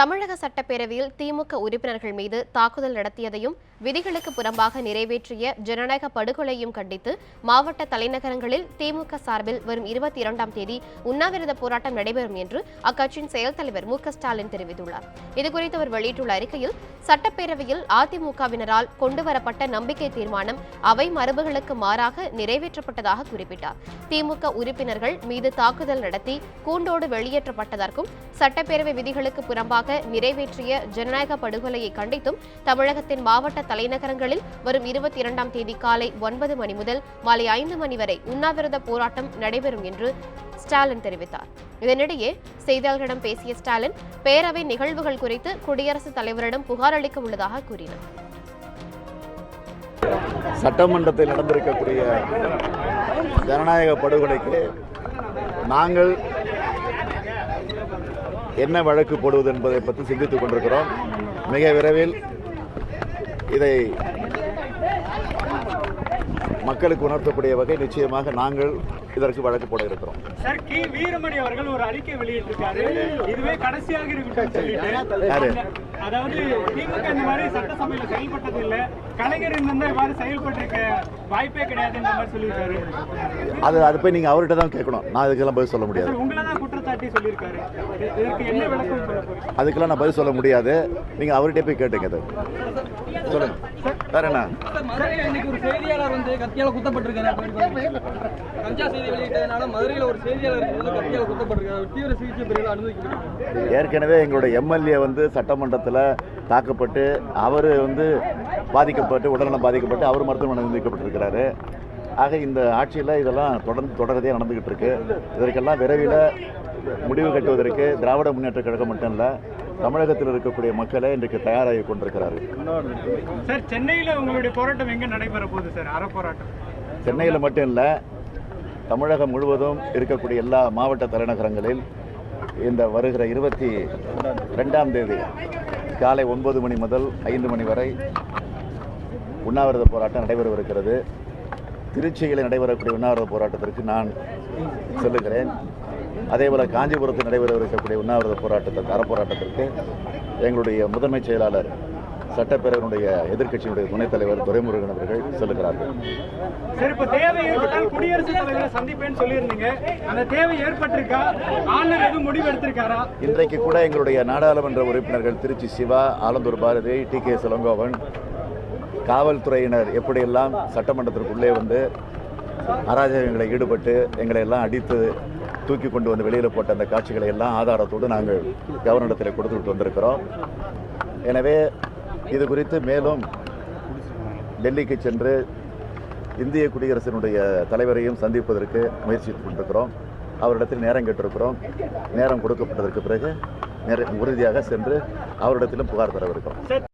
தமிழக சட்டப்பேரவையில் திமுக உறுப்பினர்கள் மீது தாக்குதல் நடத்தியதையும் விதிகளுக்கு புறம்பாக நிறைவேற்றிய ஜனநாயக படுகொலையும் கண்டித்து மாவட்ட தலைநகரங்களில் திமுக சார்பில் வரும் இருபத்தி இரண்டாம் தேதி உண்ணாவிரத போராட்டம் நடைபெறும் என்று அக்கட்சியின் செயல் தலைவர் மு ஸ்டாலின் தெரிவித்துள்ளார். இதுகுறித்து அவர் வெளியிட்டுள்ள அறிக்கையில் சட்டப்பேரவையில் அதிமுகவினரால் கொண்டுவரப்பட்ட நம்பிக்கை தீர்மானம் அவை மரபுகளுக்கு மாறாக நிறைவேற்றப்பட்டதாக குறிப்பிட்டார். திமுக உறுப்பினர்கள் மீது தாக்குதல் நடத்தி கூண்டோடு வெளியேற்றப்பட்டதற்கும் சட்டப்பேரவை விதிகளுக்கு புறம்பாக நிறைவேற்றிய ஜனநாயக படுகொலையை கண்டித்தும் தமிழகத்தின் மாவட்ட தலைநகரங்களில் வரும் இருபத்தி இரண்டாம் தேதி காலை ஒன்பது மணி முதல் மாலை ஐந்து மணி வரை உண்ணாவிரத போராட்டம் நடைபெறும் என்று ஸ்டாலின் தெரிவித்தார். இதனிடையே செய்தியாளர்களிடம் பேசிய ஸ்டாலின் பேரவை நிகழ்வுகள் குறித்து குடியரசுத் தலைவரிடம் புகார் அளிக்க உள்ளதாக கூறினார். சட்டமன்றத்தில் நடந்திருக்கக்கூடிய ஜனநாயக படுகொலைக்கு நாங்கள் என்ன வழக்கு போடுவது என்பதை பற்றி சிந்தித்துக் கொண்டிருக்கிறோம். மிக விரைவில் இதை மக்களுக்கு உணர்த்தக்கூடிய வகை நிச்சயமாக நாங்கள் இதற்கு வழக்கு போட இருக்கிறோம். சார் கி. வீரமணி அவர்கள் ஒரு அறிக்கை வெளியிட்டிருக்காரு. இதுவே கடைசியாக இருக்கட்டும்? அதாவது திமுக இந்த மாதிரி சட்டசபையில செயல்பட்டது இல்ல கலைஞர் இவ்வாறு செயல்பட்டிருக்க வாய்ப்பே மாதிரி சொல்லியிருக்காரு. அது அது போய் நீங்கள் அவர்கிட்ட தான் கேட்கணும். நான் இதுக்கெல்லாம் பதில் சொல்ல முடியாது. உங்களை தான் அதுக்கெல்லாம் நான் பதில் சொல்ல முடியாது. நீங்கள் அவர்கிட்ட போய் கேட்டுங்க அது. சொல்லுங்க. வேற என்ன? ஒரு செய்தியாளர் வந்து கத்தியால குத்தப்பட்டிருக்காரு. ஏற்கனவே எங்களுடைய எம்எல்ஏ வந்து சட்டமன்றத்தில் தாக்கப்பட்டு அவர் வந்து பாதிக்கப்பட்டு உடல்நலம் பாதிக்கப்பட்டு அவர் மருத்துவமனை அனுமதிக்கப்பட்டிருக்கிறாரு ஆக இந்த ஆட்சியில் இதெல்லாம் தொடர்ந்து தொடர்றதே நடந்துகிட்டு இருக்கு. இதற்கெல்லாம் விரைவில் முடிவு கட்டுவதற்கு திராவிட முன்னேற்ற கழகம் மட்டும் இல்லை தமிழகத்தில் இருக்கக்கூடிய மக்களை இன்றைக்கு தயாராகி கொண்டிருக்கிறார்கள். சார் சென்னையில உங்களுடைய போராட்டம் எங்க நடைபெற போகுது சார்? அற போராட்டம் சென்னையில் மட்டும் இல்லை தமிழகம் முழுவதும் இருக்கக்கூடிய எல்லா மாவட்ட தலைநகரங்களில் இந்த வருகிற இருபத்தி ரெண்டாம் தேதி காலை ஒன்பது மணி முதல் ஐந்து மணி வரை உண்ணாவிரத போராட்டம் நடைபெறவிருக்கிறது. திருச்சியில் நடைபெறக்கூடிய உண்ணாவிரத போராட்டத்திற்கு நான் செல்லுகிறேன். அதேபோல் காஞ்சிபுரத்தில் நடைபெறவிருக்கக்கூடிய உண்ணாவிரத போராட்டத்திற்கு அறப்போராட்டத்திற்கு எங்களுடைய முதன்மைச் செயலாளர் சட்டப்பேரவையினுடைய எதிர்க்கட்சியினுடைய துணைத் தலைவர் துரைமுருகன் அவர்கள் செல்லுகிறார்கள் சார் இப்ப தேவை ஏற்பட்டால் குடியரசுத் தலைவரை சந்திப்பேன்னு சொல்லியிருந்தீங்க. அந்த தேவை ஏற்பட்டிருக்கா? ஆளுநர் எதுவும் முடிவு எடுத்திருக்காரா இன்றைக்கு கூட எங்களுடைய நாடாளுமன்ற உறுப்பினர்கள் திருச்சி சிவா ஆலந்தூர் பாரதி டி கே சிலங்கோவன் காவல்துறையினர் எப்படியெல்லாம் சட்டமன்றத்திற்குள்ளே வந்து அராஜகங்களை ஈடுபட்டு எங்களை எல்லாம் அடித்து தூக்கி கொண்டு வந்து வெளியில் போட்ட அந்த காட்சிகளை எல்லாம் ஆதாரத்தோடு நாங்கள் கவர்னரிடத்தில் கொடுத்துட்டு வந்திருக்கிறோம். எனவே இது குறித்து மேலும் டெல்லிக்கு சென்று இந்திய குடியரசினுடைய தலைவரையும் சந்திப்பதற்கு முயற்சி கொண்டிருக்கிறோம். அவரிடத்தில் நேரம் கேட்டிருக்கிறோம். நேரம் கொடுக்கப்பட்டதற்கு பிறகு உறுதியாக சென்று அவரிடத்திலும் புகார் தரவிருக்கிறோம்.